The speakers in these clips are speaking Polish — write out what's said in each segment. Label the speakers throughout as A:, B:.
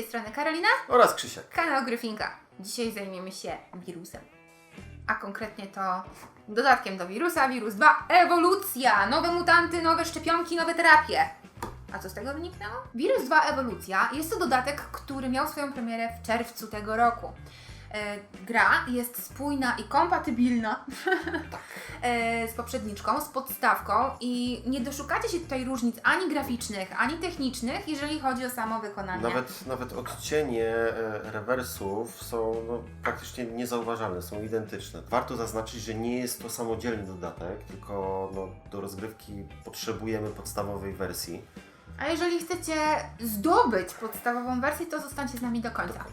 A: Tej strony Karolina,
B: Oraz Krzysiek.
A: kanał Gryfinka. Dzisiaj zajmiemy się wirusem. A konkretnie to dodatkiem do wirusa, wirus 2, ewolucja, nowe mutanty, nowe szczepionki, nowe terapie. A co z tego wyniknęło? Wirus 2 Ewolucja jest to dodatek, który miał swoją premierę w czerwcu tego roku. E, gra jest spójna i kompatybilna e, z poprzedniczką, z podstawką i nie doszukacie się tutaj różnic ani graficznych, ani technicznych, jeżeli chodzi o samo wykonanie.
B: Nawet, nawet odcienie e, rewersów są no, praktycznie niezauważalne, są identyczne. Warto zaznaczyć, że nie jest to samodzielny dodatek, tylko no, do rozgrywki potrzebujemy podstawowej wersji.
A: A jeżeli chcecie zdobyć podstawową wersję, to zostańcie z nami do końca.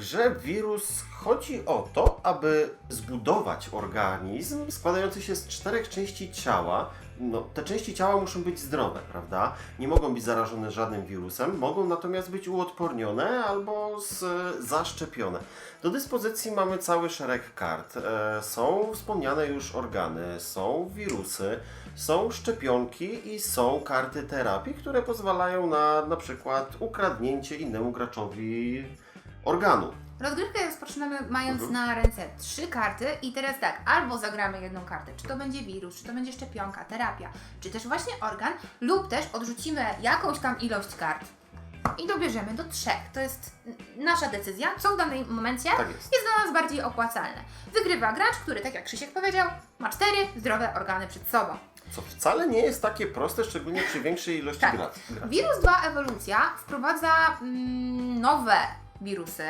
B: Grze wirus chodzi o to, aby zbudować organizm składający się z czterech części ciała. No, te części ciała muszą być zdrowe, prawda? Nie mogą być zarażone żadnym wirusem, mogą natomiast być uodpornione albo z, zaszczepione. Do dyspozycji mamy cały szereg kart. E, są wspomniane już organy, są wirusy, są szczepionki i są karty terapii, które pozwalają na na przykład ukradnięcie innemu graczowi organu.
A: Rozgrywkę rozpoczynamy mając
B: Mhm.
A: na ręce trzy karty i teraz tak, albo zagramy jedną kartę, czy to będzie wirus, czy to będzie szczepionka, terapia, czy też właśnie organ, lub też odrzucimy jakąś tam ilość kart i dobierzemy do trzech. To jest nasza decyzja, co w danym momencie
B: Tak jest.
A: jest dla nas bardziej opłacalne. Wygrywa gracz, który, tak jak Krzysiek powiedział, ma cztery zdrowe organy przed sobą.
B: Co wcale nie jest takie proste, szczególnie przy większej ilości
A: Tak.
B: gra- graczy.
A: Wirus 2 Ewolucja wprowadza mm, nowe wirusy,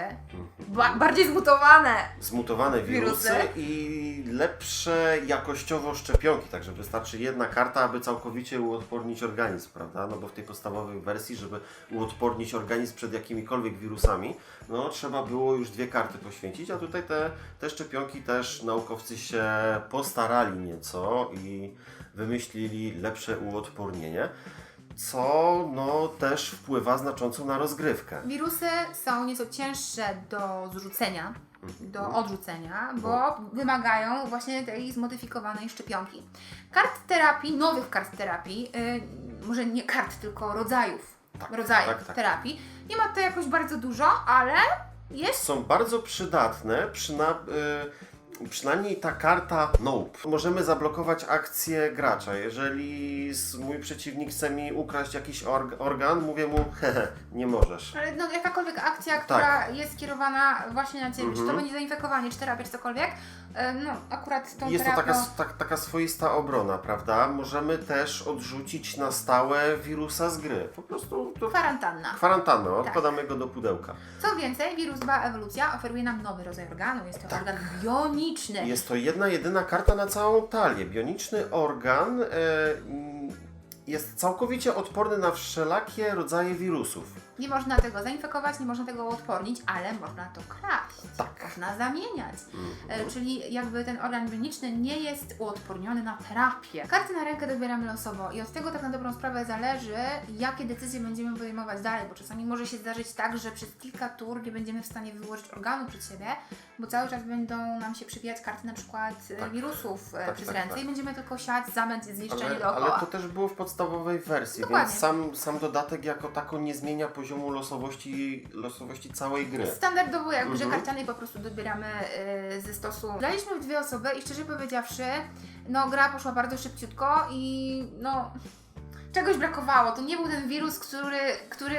A: ba- bardziej zmutowane
B: Zmutowane wirusy,
A: Wirusy.
B: i lepsze jakościowo szczepionki, także wystarczy jedna karta, aby całkowicie uodpornić organizm, prawda? No bo w tej podstawowej wersji, żeby uodpornić organizm przed jakimikolwiek wirusami, no trzeba było już dwie karty poświęcić, a tutaj te, te szczepionki też naukowcy się postarali nieco i wymyślili lepsze uodpornienie, co no też wpływa znacząco na rozgrywkę.
A: Wirusy są nieco cięższe do zrzucenia, do
B: Mhm.
A: odrzucenia, bo wymagają właśnie tej zmodyfikowanej szczepionki. Kart terapii, nowych kart terapii, yy, może nie kart, tylko rodzajów,
B: Tak,
A: rodzajów
B: tak, tak.
A: terapii. Nie ma to jakoś bardzo dużo, ale jest
B: są bardzo przydatne, przyna, y, przynajmniej ta karta Nope. Możemy zablokować akcję gracza. Jeżeli s- mój przeciwnik chce mi ukraść jakiś org, organ, mówię mu, hehe, nie możesz.
A: Ale no, jakakolwiek akcja, która jest skierowana właśnie na Ciebie, czy to
B: Tak. Mhm.
A: będzie zainfekowanie, czy terapia, czy cokolwiek, e, no akurat tą
B: Jest to
A: terapią...
B: taka, s- tak, taka swoista obrona, prawda? Możemy też odrzucić na stałe wirusa z gry. Po prostu to
A: Kwarantanna.
B: kwarantanna,
A: Tak.
B: odkładamy go do pudełka.
A: Co więcej, wirus 2 ewolucja oferuje nam nowy rodzaj organu. Jest to
B: Tak.
A: organ bioniczny.
B: Jest to jedna, jedyna karta na całą talię. Bioniczny organ e, jest całkowicie odporny na wszelakie rodzaje wirusów.
A: Nie można tego zainfekować, nie można tego uodpornić, ale można to kraść.
B: Tak.
A: Można zamieniać.
B: Mhm.
A: E, czyli jakby ten organ bioniczny nie jest uodporniony na terapię. Karty na rękę dobieramy losowo i od tego tak na dobrą sprawę zależy, jakie decyzje będziemy podejmować dalej, bo czasami może się zdarzyć tak, że przez kilka tur nie będziemy w stanie wyłożyć organu przed siebie, bo cały czas będą nam się przybijać karty na przykład e,
B: Tak.
A: wirusów e,
B: Tak,
A: przez
B: tak,
A: ręce
B: tak.
A: i będziemy tylko siać zamęt i zniszczenie
B: Ale,
A: dookoła.
B: ale to też było w podstawowej wersji,
A: Dokładnie.
B: więc sam, sam dodatek jako tako nie zmienia poziomu losowości, losowości całej gry.
A: Standardowo jak w grze
B: Mhm.
A: karcianej po prostu dobieramy y, ze stosu. Graliśmy w dwie osoby i szczerze powiedziawszy, no gra poszła bardzo szybciutko i no czegoś brakowało. To nie był ten wirus, który, który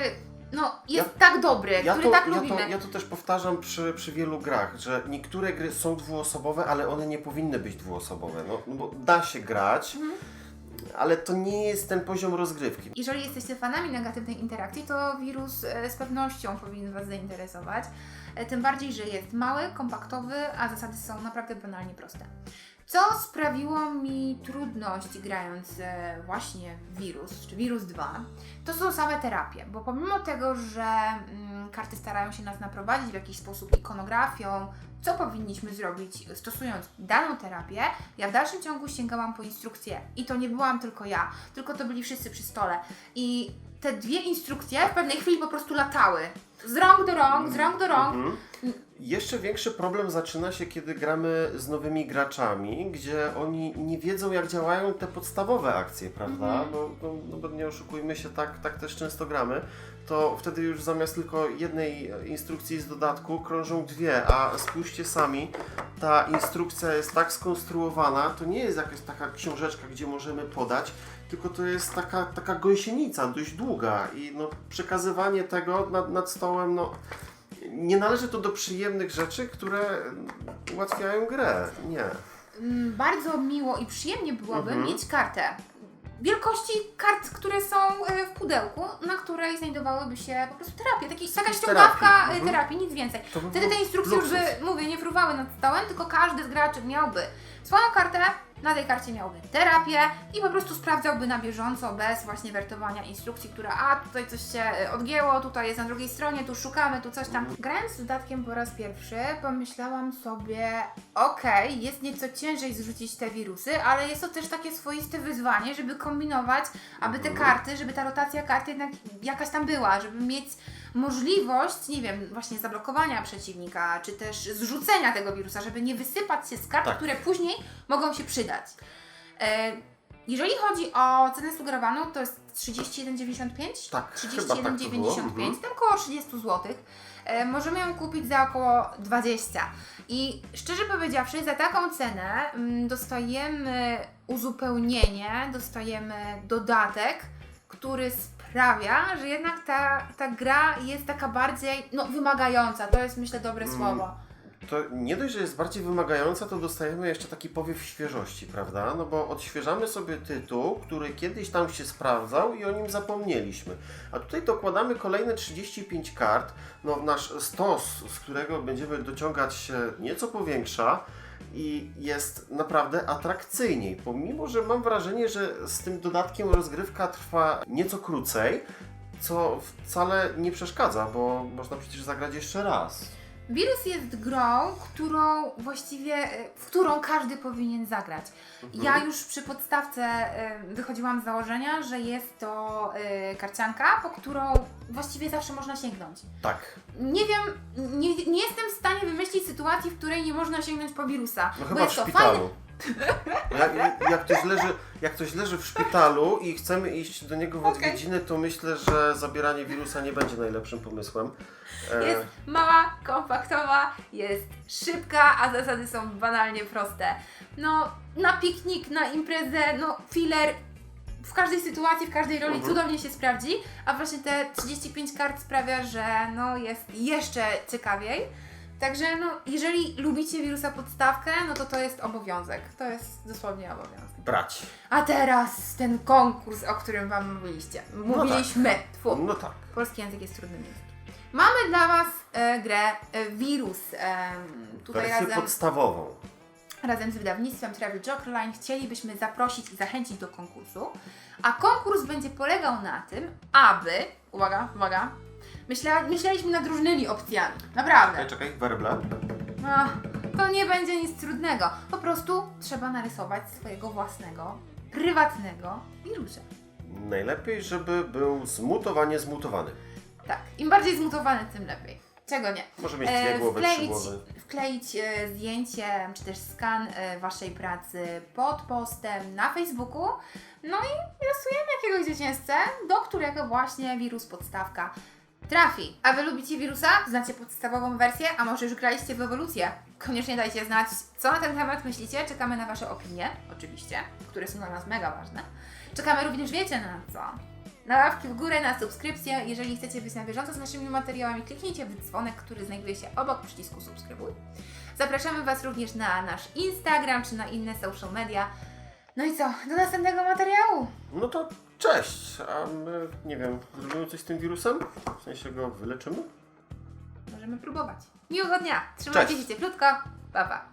A: no jest tak dobry,
B: Ja
A: który
B: to,
A: tak
B: ja,
A: lubimy.
B: to, ja to też powtarzam przy, przy wielu grach, że niektóre gry są dwuosobowe, ale one nie powinny być dwuosobowe. No, no bo da się grać,
A: Mhm.
B: Ale to nie jest ten poziom rozgrywki.
A: Jeżeli jesteście fanami negatywnej interakcji, to wirus e, z pewnością powinien Was zainteresować. E, Tym bardziej, że jest mały, kompaktowy, a zasady są naprawdę banalnie proste. Co sprawiło mi trudność grając e, właśnie wirus, czy wirus 2, to są same terapie, bo pomimo tego, że mm, karty starają się nas naprowadzić w jakiś sposób ikonografią, co powinniśmy zrobić stosując daną terapię, ja w dalszym ciągu sięgałam po instrukcje i to nie byłam tylko ja, tylko to byli wszyscy przy stole. I te dwie instrukcje w pewnej chwili po prostu latały. z rąk do rąk, z rąk do rąk.
B: Mhm. Jeszcze większy problem zaczyna się, kiedy gramy z nowymi graczami, gdzie oni nie wiedzą, jak działają te podstawowe akcje, prawda?
A: Mhm.
B: Bo, no, no, bo nie oszukujmy się, tak, tak też często gramy. To wtedy już zamiast tylko jednej instrukcji z dodatku krążą dwie, a spójrzcie sami, ta instrukcja jest tak skonstruowana, to nie jest jakaś taka książeczka, gdzie możemy podać, tylko to jest taka, taka gąsienica, dość długa i no, przekazywanie tego nad, nad stołem, no nie należy to do przyjemnych rzeczy, które ułatwiają grę. Nie.
A: Mm, Bardzo miło i przyjemnie byłoby
B: Mhm.
A: mieć kartę. Wielkości kart, które są e, w pudełku, na której znajdowałyby się po prostu terapie. Taki, taka ściągawka terapii,
B: mhm.
A: terapii, nic więcej.
B: By
A: Wtedy te instrukcje już by, mówię, nie fruwały nad stołem, tylko każdy z graczy miałby swoją kartę, na tej karcie miałby terapię i po prostu sprawdzałby na bieżąco, bez właśnie wertowania instrukcji, która a tutaj coś się e, odgięło, tutaj jest na drugiej stronie, tu szukamy, tu coś tam. Grając z dodatkiem po raz pierwszy, pomyślałam sobie, okej, jest nieco ciężej zrzucić te wirusy, ale jest to też takie swoiste wyzwanie, żeby kombinować, aby te
B: Mhm.
A: karty, żeby ta rotacja kart jednak jakaś tam była, żeby mieć możliwość, nie wiem, właśnie zablokowania przeciwnika, czy też zrzucenia tego wirusa, żeby nie wysypać się z kart,
B: Tak.
A: które później mogą się przydać. E, jeżeli chodzi o cenę sugerowaną, to jest 31,95?
B: Tak, chyba tak to było.
A: 31,95,
B: Mhm.
A: około 30 zł. E, możemy ją kupić za około 20. I szczerze powiedziawszy, za taką cenę mm, dostajemy uzupełnienie, dostajemy dodatek, który sprawia, że jednak ta, ta gra jest taka bardziej no, wymagająca. To jest myślę dobre
B: Mm.
A: słowo.
B: To nie dość, że jest bardziej wymagająca, to dostajemy jeszcze taki powiew świeżości, prawda? No bo odświeżamy sobie tytuł, który kiedyś tam się sprawdzał i o nim zapomnieliśmy. A tutaj dokładamy kolejne 35 kart, no nasz stos, z którego będziemy dociągać się nieco powiększa i jest naprawdę atrakcyjniej, pomimo, że mam wrażenie, że z tym dodatkiem rozgrywka trwa nieco krócej, co wcale nie przeszkadza, bo można przecież zagrać jeszcze raz.
A: Wirus jest grą, którą właściwie, e, w którą każdy powinien zagrać.
B: Mhm.
A: Ja już przy podstawce e, wychodziłam z założenia, że jest to e, karcianka, po którą właściwie zawsze można sięgnąć.
B: Tak.
A: Nie wiem, nie, nie jestem w stanie wymyślić sytuacji, w której nie można sięgnąć po wirusa.
B: No
A: bo
B: chyba w
A: jest to
B: szpitalu. Jak, jak, ktoś leży, jak ktoś leży w szpitalu i chcemy iść do niego w
A: Okej.
B: odwiedziny, to myślę, że zabieranie wirusa nie będzie najlepszym pomysłem. E,
A: Jest mała, kompaktowa, jest szybka, a zasady są banalnie proste. No, na piknik, na imprezę, no, filler w każdej sytuacji, w każdej roli
B: Mhm.
A: cudownie się sprawdzi, a właśnie te 35 kart sprawia, że no, jest jeszcze ciekawiej. Także no, jeżeli lubicie wirusa podstawkę, no to to jest obowiązek. To jest dosłownie obowiązek.
B: brać.
A: A teraz ten konkurs, o którym Wam mówiliście. Mówiliśmy. Tfu.
B: No tak.
A: Polski język jest trudnym językiem. Mamy dla Was e, grę e, Wirus. E, tutaj
B: Wersję
A: razem,
B: podstawową.
A: razem z wydawnictwem Travel Jokerline chcielibyśmy zaprosić i zachęcić do konkursu. A konkurs będzie polegał na tym, aby. Uwaga, uwaga. Myśla, myśleliśmy nad różnymi opcjami. Naprawdę.
B: Czekaj, czekaj, werble.
A: Ach, to nie będzie nic trudnego. Po prostu trzeba narysować swojego własnego, prywatnego wirusa.
B: Najlepiej, żeby był zmutowanie zmutowany.
A: Tak. Im bardziej zmutowany, tym lepiej. Czego nie?
B: Może mieć dwie
A: E,
B: głowy, trzy
A: wkleić,
B: głowy.
A: wkleić e, zdjęcie czy też skan e, Waszej pracy pod postem na Facebooku. No i losujemy jakiegoś zwycięzcę, do którego właśnie wirus podstawka trafi. A Wy lubicie wirusa? Znacie podstawową wersję? A może już graliście w ewolucję? Koniecznie dajcie znać, co na ten temat myślicie. Czekamy na Wasze opinie, oczywiście, które są dla nas mega ważne. Czekamy również, wiecie na co? Na łapki w górę, na subskrypcję. Jeżeli chcecie być na bieżąco z naszymi materiałami, kliknijcie w dzwonek, który znajduje się obok przycisku subskrybuj. Zapraszamy Was również na nasz Instagram czy na inne social media. No i co? Do następnego materiału!
B: No to cześć. A my, nie wiem, zrobimy coś z tym wirusem? W sensie go wyleczymy?
A: Możemy próbować. Miłego dnia! Trzymajcie
B: Cześć.
A: się cieplutko. Pa, pa!